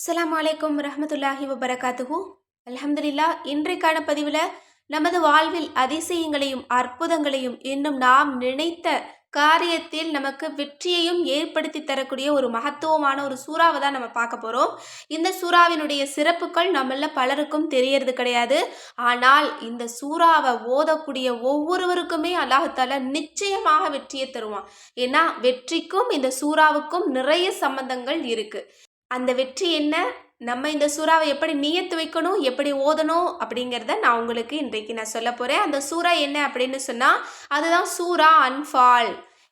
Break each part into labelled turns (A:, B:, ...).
A: அஸ்லாம் அலைக்கும் ரஹமத்துல்லாஹி வபரகாத்துஹு. அல்ஹம்துலில்லா இன்றைக்கான பதிவில் நமது வாழ்வில் அதிசயங்களையும் அற்புதங்களையும் இன்னும் நாம் நினைத்த காரியத்தில் நமக்கு வெற்றியையும் ஏற்படுத்தி தரக்கூடிய ஒரு மகத்துவமான ஒரு சூறாவை தான் நம்ம பார்க்க போகிறோம் இந்த சூறாவினுடைய சிறப்புகள் நம்மள பலருக்கும் தெரியறது கிடையாது. ஆனால் இந்த சூறாவை ஓதக்கூடிய ஒவ்வொருவருக்குமே அல்லாஹால நிச்சயமாக வெற்றியை தருவான். ஏன்னா வெற்றிக்கும் இந்த சூறாவுக்கும் நிறைய சம்பந்தங்கள் இருக்குது அந்த வெற்றி என்ன? நம்ம இந்த சூறாவை எப்படி நியத்து வைக்கணும்? எப்படி ஓதணும்? அப்படிங்கிறத நான் உங்களுக்கு இன்றைக்கு நான் சொல்ல போகிறேன் அந்த சூறா என்ன அப்படின்னு சொன்னால் அதுதான் சூறா அன்ஃபால்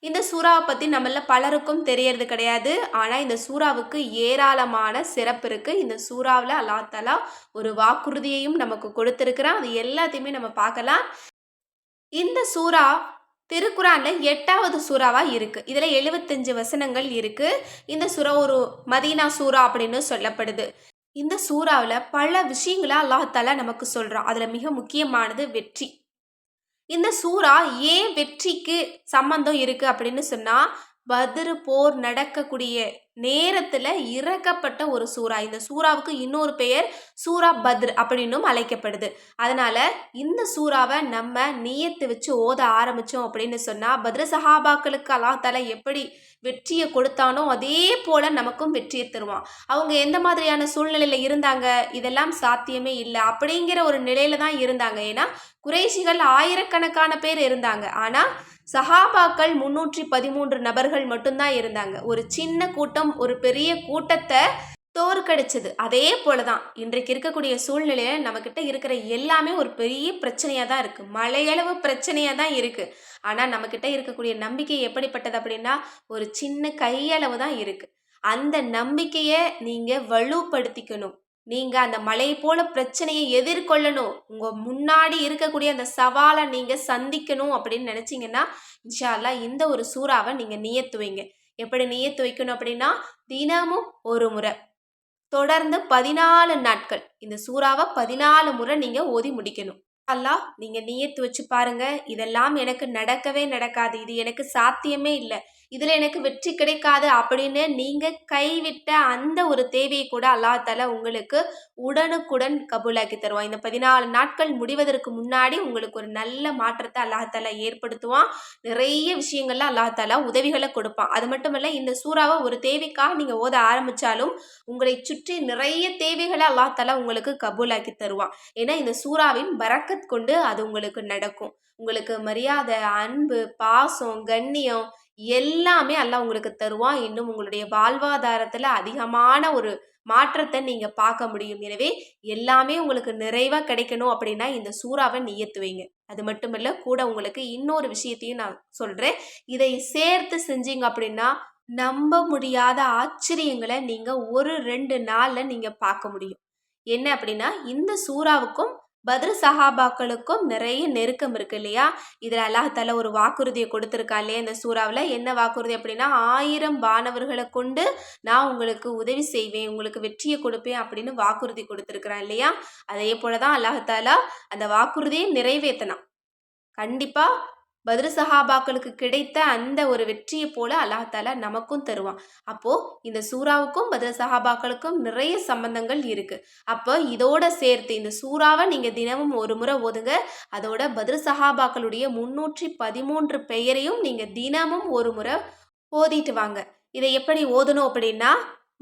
A: இந்த சூறாவை பற்றி நம்மள பலருக்கும் தெரியறது கிடையாது. ஆனால் இந்த சூறாவுக்கு ஏராளமான சிறப்பு இருக்குது இந்த சூறாவில் அல்லா தலா ஒரு வாக்குறுதியையும் நமக்கு கொடுத்துருக்குறான். அது எல்லாத்தையுமே நம்ம பார்க்கலாம். இந்த சூறா திருக்குறானில் எட்டாவது சூறாவாக இருக்குது இதில் எழுபத்தஞ்சு வசனங்கள் இருக்குது இந்த சூறா ஒரு மதீனா சூறா அப்படின்னு சொல்லப்படுது. இந்த சூறாவில் பல விஷயங்களை அல்லாஹால நமக்கு சொல்கிறான் அதில் மிக முக்கியமானது வெற்றி. இந்த சூறா ஏன் வெற்றிக்கு சம்பந்தம் இருக்குது அப்படின்னு சொன்னால் பதிரு போர் நடக்கக்கூடிய நேரத்தில் இறக்கப்பட்ட ஒரு சூறா. இந்த சூறாவுக்கு இன்னொரு பெயர் சூறா பத்ர் அப்படின்னும் அழைக்கப்படுது. அதனால் இந்த சூறாவை நம்ம நியத்து வச்சு ஓத ஆரம்பித்தோம் அப்படின்னு சொன்னால் பத்ர சஹாபாக்களுக்கு அல்லாஹால எப்படி வெற்றியை கொடுத்தானோ அதே போல் நமக்கும் வெற்றியை தருவான். அவங்க எந்த மாதிரியான சூழ்நிலையில் இருந்தாங்க? இதெல்லாம் சாத்தியமே இல்லை அப்படிங்கிற ஒரு நிலையில தான் இருந்தாங்க. ஏன்னா குறைஷிகள் ஆயிரக்கணக்கான பேர் இருந்தாங்க. ஆனால் சஹாபாக்கள் முன்னூற்றி பதிமூன்று நபர்கள் மட்டும்தான் இருந்தாங்க. ஒரு சின்ன கூட்டம் ஒரு பெரிய கூட்டத்தை தோற்கடிச்சது. அதே போல தான் இன்றைக்கு இருக்கக்கூடிய சூழ்நிலையில் நம்மக்கிட்ட இருக்கிற எல்லாமே ஒரு பெரிய பிரச்சனையாக தான் இருக்குது மலையளவு பிரச்சனையாக தான் இருக்குது ஆனால் நம்மக்கிட்ட இருக்கக்கூடிய நம்பிக்கை எப்படிப்பட்டது அப்படின்னா ஒரு சின்ன கையளவு தான் இருக்குது அந்த நம்பிக்கையை நீங்கள் வலுப்படுத்திக்கணும். நீங்கள் அந்த மலை போல பிரச்சனையை எதிர்கொள்ளணும். உங்கள் முன்னாடி இருக்கக்கூடிய அந்த சவாலை நீங்கள் சந்திக்கணும் அப்படின்னு நினச்சிங்கன்னா இன்ஷால்லா இந்த ஒரு சூறாவை நீங்கள் நியத்துவீங்க. எப்படி நியத்து வைக்கணும் அப்படின்னா தினமும் ஒரு முறை. தொடர்ந்து பதினாலு நாட்கள். இந்த சூறாவை பதினாலு முறை நீங்கள் ஓதி முடிக்கணும். அல்லா நீங்கள் நீயத்து வச்சு பாருங்க. இதெல்லாம் எனக்கு நடக்கவே நடக்காது. இது எனக்கு சாத்தியமே இல்லை. இதில் எனக்கு வெற்றி கிடைக்காது அப்படின்னு நீங்கள் கைவிட்ட அந்த ஒரு தேவையை கூட அல்லாஹால உங்களுக்கு உடனுக்குடன் கபூலாக்கி தருவான். இந்த பதினாலு நாட்கள் முடிவதற்கு முன்னாடி உங்களுக்கு ஒரு நல்ல மாற்றத்தை அல்லாஹால ஏற்படுத்துவான். நிறைய விஷயங்கள்ல அல்லாஹால உதவிகளை கொடுப்பான். அது மட்டும் இல்லை இந்த சூறாவை ஒரு தேவைக்காக நீங்கள் ஓத ஆரம்பித்தாலும் உங்களை சுற்றி நிறைய தேவைகளை அல்லாஹால உங்களுக்கு கபூலாக்கி தருவான். ஏன்னா இந்த சூறாவின் பறக்கத் கொண்டு அது உங்களுக்கு நடக்கும். உங்களுக்கு மரியாதை அன்பு பாசம் கண்ணியம் எல்லாமே அல்லாஹ் உங்களுக்கு தருவான் இன்னும் உங்களுடைய வாழ்வாதாரத்தில் அதிகமான ஒரு மாற்றத்தை நீங்கள் பார்க்க முடியும். எனவே எல்லாமே உங்களுக்கு நிறைவாக கிடைக்கணும் அப்படின்னா இந்த சூறாவை நியத்து வைங்க. அது மட்டும் கூட உங்களுக்கு இன்னொரு விஷயத்தையும் நான் சொல்கிறேன் இதை சேர்த்து செஞ்சீங்க அப்படின்னா நம்ப முடியாத ஆச்சரியங்களை நீங்கள் ஒரு ரெண்டு நாளில் நீங்கள் பார்க்க முடியும். என்ன அப்படின்னா இந்த சூறாவுக்கும் பத்ரு சஹாபாக்களுக்கும் நிறைய நெருக்கம் இருக்கு இல்லையா? இதில் அல்லாஹால ஒரு வாக்குறுதியை கொடுத்துருக்கா இல்லையா இந்த சூறாவில்? என்ன வாக்குறுதி அப்படின்னா ஆயிரம் வானவர்களை கொண்டு நான் உங்களுக்கு உதவி செய்வேன் உங்களுக்கு வெற்றியை கொடுப்பேன் அப்படின்னு வாக்குறுதி கொடுத்துருக்குறான் இல்லையா? அதே போல தான் அல்லாஹாலா அந்த வாக்குறுதியை நிறைவேற்றினான் கண்டிப்பாக பத்ரு சஹாபாக்களுக்கு கிடைத்த அந்த ஒரு வெற்றியை போல அல்லாஹால நமக்கும் தருவான். அப்போ இந்த சூறாவுக்கும் பத்ர சஹாபாக்களுக்கும் நிறைய சம்பந்தங்கள் இருக்கு. அப்போ இதோட சேர்த்து இந்த சூறாவை நீங்க தினமும் ஒரு முறை ஓதுங்க அதோட பத்ர சஹாபாக்களுடைய முன்னூற்றி பதிமூன்று பெயரையும் நீங்க தினமும் ஒரு முறை ஓதிட்டு வாங்க. இதை எப்படி ஓதணும் அப்படின்னா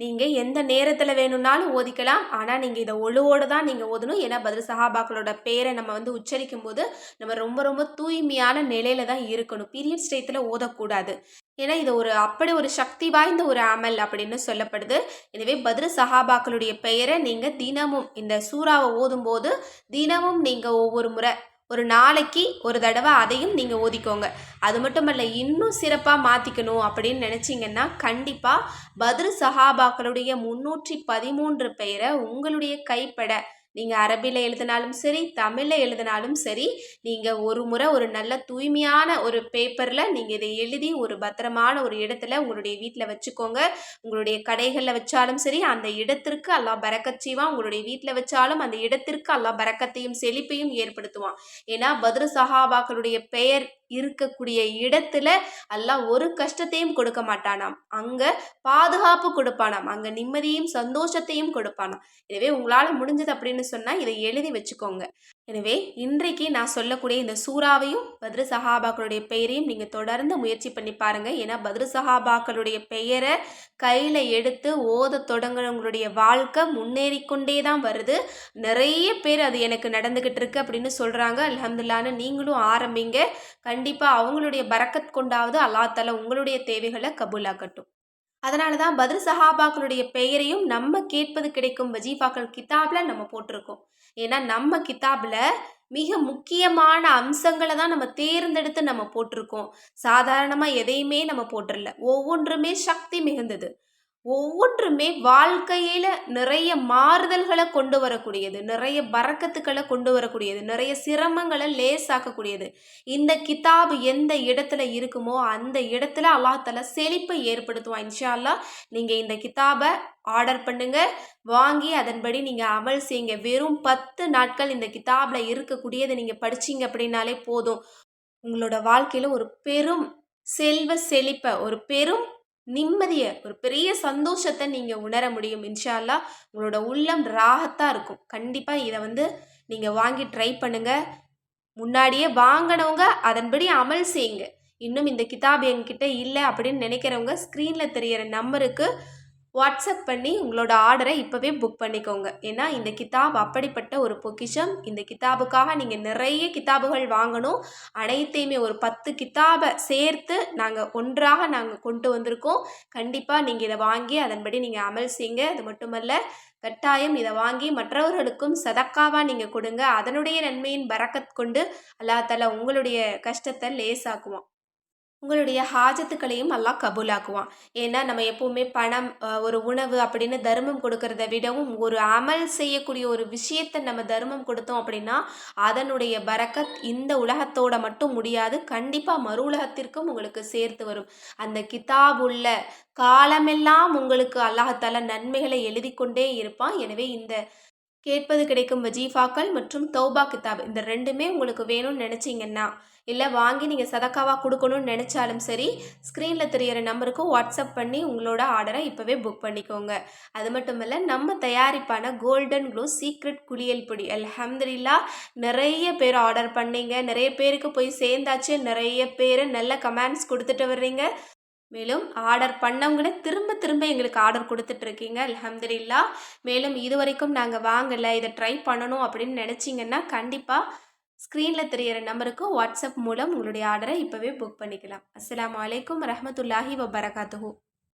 A: நீங்கள் எந்த நேரத்தில் வேணும்னாலும் ஓதிக்கலாம். ஆனால் நீங்கள் இதை ஒழுவோடு தான் நீங்கள் ஓதணும். ஏன்னா பதில் சஹாபாக்களோட பேரை நம்ம வந்து உச்சரிக்கும் போது நம்ம ரொம்ப ரொம்ப தூய்மையான நிலையில தான் இருக்கணும். பீரியட்ஸ் டயத்தில் ஓதக்கூடாது. ஏன்னா இது ஒரு அப்படி ஒரு சக்தி வாய்ந்த ஒரு அமல் அப்படின்னு சொல்லப்படுது. எனவே பதில் சஹாபாக்களுடைய பெயரை நீங்கள் தினமும் இந்த சூறாவை ஓதும்போது தினமும் நீங்கள் ஒவ்வொரு முறை ஒரு நாளைக்கு ஒரு தடவை அதையும் நீங்கள் ஓதிக்கோங்க. அது மட்டும் இல்லை இன்னும் சிறப்பாக மாற்றிக்கணும் அப்படின்னு நினச்சிங்கன்னா கண்டிப்பாக பத்ரு சஹாபாக்களுடைய முன்னூற்றி பதிமூன்று பெயரை உங்களுடைய கைப்பட நீங்கள் அரபியில் எழுதினாலும் சரி தமிழில் எழுதினாலும் சரி நீங்கள் ஒரு முறை ஒரு நல்ல தூய்மையான ஒரு பேப்பரில் நீங்கள் இதை எழுதி ஒரு பத்திரமான ஒரு இடத்துல உங்களுடைய வீட்டில் வச்சுக்கோங்க. உங்களுடைய கடைகளில் வச்சாலும் சரி அந்த இடத்திற்கு அல்லாஹ் பறக்கச்சியுவான் உங்களுடைய வீட்டில் வச்சாலும் அந்த இடத்திற்கு அல்லா பறக்கத்தையும் செழிப்பையும் ஏற்படுத்துவான் ஏன்னா பத்ரு சஹாபாக்களுடைய பெயர் இருக்கக்கூடிய இடத்துல அல்லாஹ் ஒரு கஷ்டத்தையும் கொடுக்க மாட்டானாம். அங்க பாதுகாப்பு கொடுப்பானாம். அங்க நிம்மதியும் சந்தோஷத்தையும் கொடுப்பானாம். எனவே உங்களால் முடிஞ்சது அப்படின்னு சொன்னால் இதை எழுதி வச்சுக்கோங்க. எனவே இன்றைக்கு நான் சொல்லக்கூடிய இந்த சூறாவையும் பத்ரு சஹாபாக்களுடைய பெயரையும் நீங்கள் தொடர்ந்து முயற்சி பண்ணி பாருங்கள் ஏன்னா பத்ரு சஹாபாக்களுடைய பெயரை கையில் எடுத்து ஓத தொடங்குறவங்களுடைய வாழ்க்கை முன்னேறி கொண்டே தான் வருது. நிறைய பேர் அது எனக்கு நடந்துக்கிட்டு இருக்கு அப்படின்னு சொல்கிறாங்க அலமதுல்லான்னு நீங்களும் ஆரம்பிங்க. கண்டிப்பாக அவங்களுடைய பறக்கத் கொண்டாவது அல்லாத்தால உங்களுடைய தேவைகளை கபூலாக்கட்டும். அதனால தான் பத்ரு சஹாபாக்களுடைய பெயரையும் நம்ம கேட்பது கிடைக்கும் வஜீஃபாக்கள் கிதாபில் நம்ம போட்டிருக்கோம். ஏன்னா நம்ம கிதாபில் மிக முக்கியமான அம்சங்களை தான் நம்ம தேர்ந்தெடுத்து நம்ம போட்டிருக்கோம். சாதாரணமாக எதையுமே நம்ம போட்டுடல ஒவ்வொன்றுமே சக்தி மிகுந்தது. ஒவ்வொன்றுமே வாழ்க்கையில் நிறைய மாறுதல்களை கொண்டு வரக்கூடியது நிறைய பறக்கத்துக்களை கொண்டு வரக்கூடியது நிறைய சிரமங்களை லேசாக்கக்கூடியது. இந்த கிதாப் எந்த இடத்துல இருக்குமோ அந்த இடத்துல அல்லாஹால செழிப்பை ஏற்படுத்துவான். இன்ஷா அல்லா நீங்கள் இந்த கிதாபை ஆர்டர் பண்ணுங்க. வாங்கி அதன்படி நீங்கள் அமல் செய்யுங்க. வெறும் பத்து நாட்கள் இந்த கிதாபில் இருக்கக்கூடியதை நீங்கள் படிச்சீங்க அப்படின்னாலே போதும். உங்களோட வாழ்க்கையில் ஒரு பெரும் செல்வ செழிப்பை ஒரு பெரும் நிம்மதியை ஒரு பெரிய சந்தோஷத்தை நீங்கள் உணர முடியும். இன்ஷால்லா உங்களோட உள்ளம் ராகத்தாக இருக்கும். கண்டிப்பாக இதை வந்து நீங்கள் வாங்கி ட்ரை பண்ணுங்கள் முன்னாடியே வாங்கினவங்க அதன்படி அமல் செய்யுங்க. இன்னும் இந்த கிதாப் என்கிட்ட இல்லை அப்படின்னு நினைக்கிறவங்க ஸ்க்ரீனில் தெரிகிற நம்பருக்கு வாட்ஸ்அப் பண்ணி உங்களோட ஆர்டரை இப்போவே புக் பண்ணிக்கோங்க. ஏன்னா இந்த கிதாப் அப்படிப்பட்ட ஒரு பொக்கிஷம். இந்த கிதாபுக்காக நீங்கள் நிறைய கிதாபுகள் வாங்கணும். அனைத்தையுமே ஒரு பத்து கிதாபை சேர்த்து நாங்கள் ஒன்றாக நாங்கள் கொண்டு வந்திருக்கோம். கண்டிப்பாக நீங்கள் இதை வாங்கி அதன்படி நீங்கள் அமல் செய்யுங்க. அது மட்டுமல்ல கட்டாயம் இதை வாங்கி மற்றவர்களுக்கும் சதக்காவாக நீங்கள் கொடுங்க. அதனுடைய நன்மையின் பறக்கத் கொண்டு அல்லா தலா உங்களுடைய கஷ்டத்தை லேசாக்குவான். உங்களுடைய ஹாஜத்துக்களையும் அல்லாஹ் கபூலாக்குவான். ஏன்னா நம்ம எப்போவுமே பணம் ஒரு உணவு அப்படின்னு தர்மம் கொடுக்கறத விடவும் ஒரு அமல் செய்யக்கூடிய ஒரு விஷயத்தை நம்ம தர்மம் கொடுத்தோம் அப்படின்னா அதனுடைய பரக்கத் இந்த உலகத்தோட மட்டும் முடியாது கண்டிப்பாக மறு உலகத்திற்கும் உங்களுக்கு சேர்த்து வரும். அந்த கிதாப் உள்ள காலமெல்லாம் உங்களுக்கு அல்லாஹால நன்மைகளை எழுதி கொண்டே இருப்பான். எனவே இந்த கேட்பது கிடைக்கும் வஜீஃபாக்கள் மற்றும் தௌபா கிதாப். இந்த ரெண்டுமே உங்களுக்கு வேணும்னு நினச்சிங்கன்னா இல்லை வாங்கி நீங்கள் சதக்காவாக கொடுக்கணும்னு நினச்சாலும் சரி ஸ்க்ரீனில் தெரியிற நம்பருக்கு வாட்ஸ்அப் பண்ணி உங்களோட ஆர்டரை இப்போவே புக் பண்ணிக்கோங்க. அது மட்டும் இல்லை நம்ம தயாரிப்பான கோல்டன் க்ளோ சீக்ரெட் குளியல் பொடி. அலமதுல்லா நிறைய பேர் ஆர்டர் பண்ணீங்க. நிறைய பேருக்கு போய் சேர்ந்தாச்சு. நிறைய பேர் நல்ல கமெண்ட்ஸ் கொடுத்துட்டு வர்றீங்க. மேலும் ஆர்டர் பண்ணவங்களே திரும்ப திரும்ப எங்களுக்கு ஆர்டர் கொடுத்துட்ருக்கீங்க அலமதுல்லா மேலும் இது வரைக்கும் நாங்கள் வாங்கலை இதை ட்ரை பண்ணணும் அப்படின்னு நினச்சிங்கன்னா கண்டிப்பாக ஸ்க்ரீனில் தெரியிற நம்பருக்கு வாட்ஸ்அப் மூலம் உங்களுடைய ஆர்டரை இப்போவே புக் பண்ணிக்கலாம். அஸ்லாம் வலைக்கம் ரஹமத்துல்லாஹி வபரகாத்துஹூ.